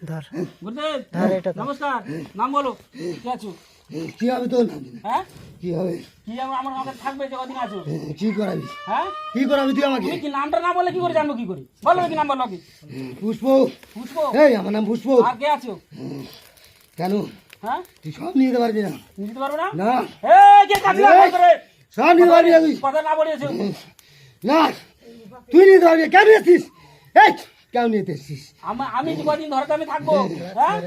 ধর। গুরুদেব ধর এটা নমস্কার। নাম বলো। কি আছো? কি হবে তো হ্যাঁ? কি হবে? কি আমার আমার আমাকে থাকবে যে কদিন আছো? কি করাবি? হ্যাঁ? কি করাবি তুই আমাকে? কি নামটা না বলে কি করে জানব কি করে? বলো কি নাম বলো কি? পুষ্প। বুঝব এই আমার নাম পুষ্প। আর কে আছো? কেন? হ্যাঁ? তুই সব নিয়ে যেতে পারবি না। নিতে পারবে না? না। এ কে কাছে এই! সব নিতে পারবি না তুই। কথা না বলেছ না তুই নিতে পারবি কেন এসছিস? এই নিতে এসছিস আমি কদিন ধরে আমি থাকব হ্যাঁ?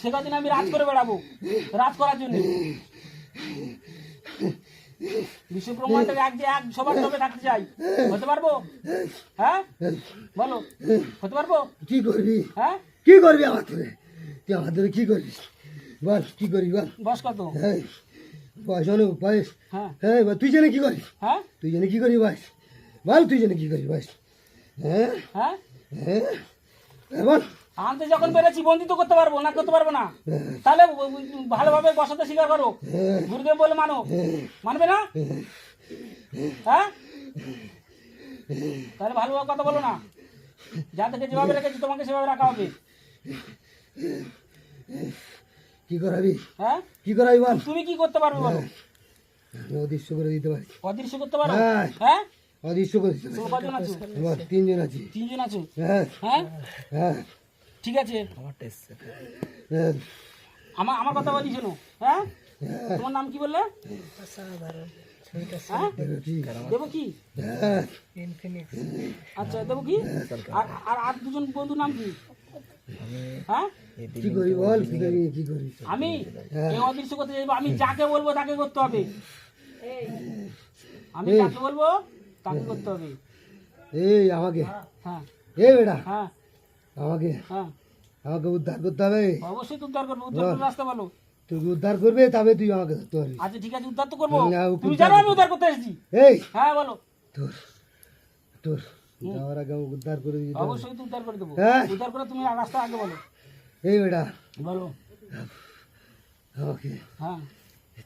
সে কদিন আমি রাত করে বেড়াবো রাত করার জন্য। বিশ্ব ব্রহ্মাণ্ডের এক যে এক সবার থাকতে চাই হতে পারব? হ্যাঁ? বলো হতে পারব? কি করবি? হ্যাঁ? কি করবি আমার তুই আমার কি করবি বল কি করবি বল? বস কত? বয়স হ্যাঁ। তুই জানে কি করিস? হ্যাঁ? তুই জানে কি করবি বয়স বল তুই জানে কি করবি বয়স হ্যাঁ? হ্যাঁ? আনতে যখন বেড়েছি বন্দি তো করতে পারব না করতে পারব না। তাহলে ভালোভাবে বসাতে স্বীকার করো। গুরুদেব বলে মানো। মানবে না? হ্যাঁ? তাহলে ভালোভাবে কথা বলো না। যা থেকে যেভাবে রেখেছি তোমাকে সেভাবে রাখা হবে। কি করাবি? হ্যাঁ? কি করাবি বল? তুমি কি করতে পারবে বলো? অদৃশ্য করে দিতে পারি। অদৃশ্য করতে পারো? হ্যাঁ। হ্যাঁ আছো? বল তিনজন আছি। তিনজন আছো? হ্যাঁ। হ্যাঁ? হ্যাঁ। ঠিক আছে। হ্যাঁ আমার আমার কথা বলি শোনো হ্যাঁ? তোমার নাম কি বললে? হ্যাঁ? দেবো কি? হ্যাঁ। আচ্ছা দেবো কি? আর আর আর দুজন বন্ধু নাম কি? হ্যাঁ? কি করি বল? কি করি? কি করি? আমি? অদৃশ্য করতে যাইবো? আমি যাকে বলব তাকে করতে হবে। আমি যাকে বলব? তাকে করতে হবে। এই আমাকে। হ্যাঁ এই বেটা হ্যাঁ। আমাকে। হ্যাঁ। আমাকে উদ্ধার করতে হবে। অবশ্যই তো উদ্ধার করব উদ্ধার করে রাস্তা বলো তুই উদ্ধার করবে তবে তুই আমাকে ধরতে পারবি। আচ্ছা ঠিক আছে উদ্ধার তো করব। তুমি উদ্ধার জানো আমি উদ্ধার করতে এসেছি। এই। হ্যাঁ বলো। তোর তোর যাওয়ার আগে উদ্ধার করে হবে। অবশ্যই তো উদ্ধার করে দেবো। হ্যাঁ। উদ্ধার করে তুমি রাস্তা আগে বলো। এই বেটা। বলো। আমাকে। হ্যাঁ।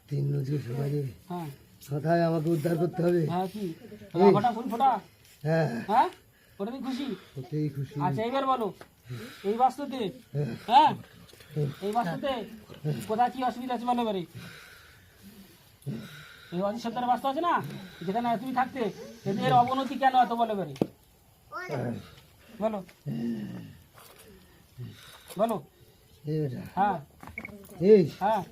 তিন নজর সমাজে হ্যাঁ। কোথায় আমাকে উদ্ধার করতে হবে? হ্যাঁ কি? ফোটা ফুল ফোটা? হ্যাঁ। হ্যাঁ? খুশি? ওতেই খুশি। আচ্ছা এবার বলো। এই বাস্তুতে? হ্যাঁ। হ্যাঁ? এই বাস্তুতে কোথায় কি অসুবিধা আছে বলো এবারে? এই বাস্তু আছে না? যেখানে তুমি থাকতে। অবনতি কেন এত বলো এবারে? বলো। বলো। হ্যাঁ। হ্যাঁ।